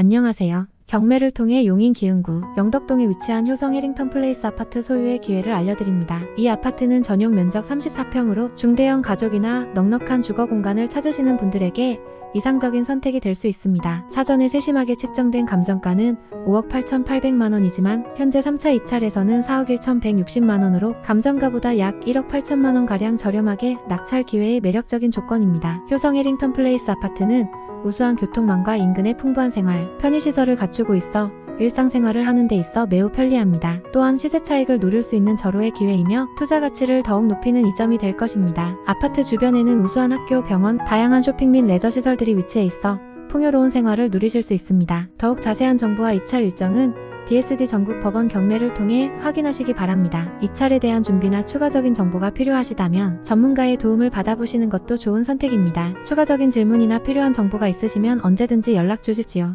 안녕하세요. 경매를 통해 용인 기흥구 영덕동에 위치한 효성 해링턴 플레이스 아파트 소유의 기회를 알려드립니다. 이 아파트는 전용 면적 34평으로 중대형 가족이나 넉넉한 주거 공간을 찾으시는 분들에게 이상적인 선택이 될 수 있습니다. 사전에 세심하게 책정된 감정가는 5억 8,800만 원이지만 현재 3차 입찰에서는 4억 1,160만 원으로 감정가보다 약 1억 8천만 원 가량 저렴하게 낙찰 기회의 매력적인 조건입니다. 효성 해링턴 플레이스 아파트는 우수한 교통망과 인근의 풍부한 생활, 편의시설을 갖추고 있어 일상생활을 하는 데 있어 매우 편리합니다. 또한 시세 차익을 노릴 수 있는 절호의 기회이며 투자 가치를 더욱 높이는 이점이 될 것입니다. 아파트 주변에는 우수한 학교, 병원, 다양한 쇼핑 및 레저 시설들이 위치해 있어 풍요로운 생활을 누리실 수 있습니다. 더욱 자세한 정보와 입찰 일정은 DSD 전국 법원 경매를 통해 확인하시기 바랍니다. 입찰에 대한 준비나 추가적인 정보가 필요하시다면 전문가의 도움을 받아보시는 것도 좋은 선택입니다. 추가적인 질문이나 필요한 정보가 있으시면 언제든지 연락 주십시오.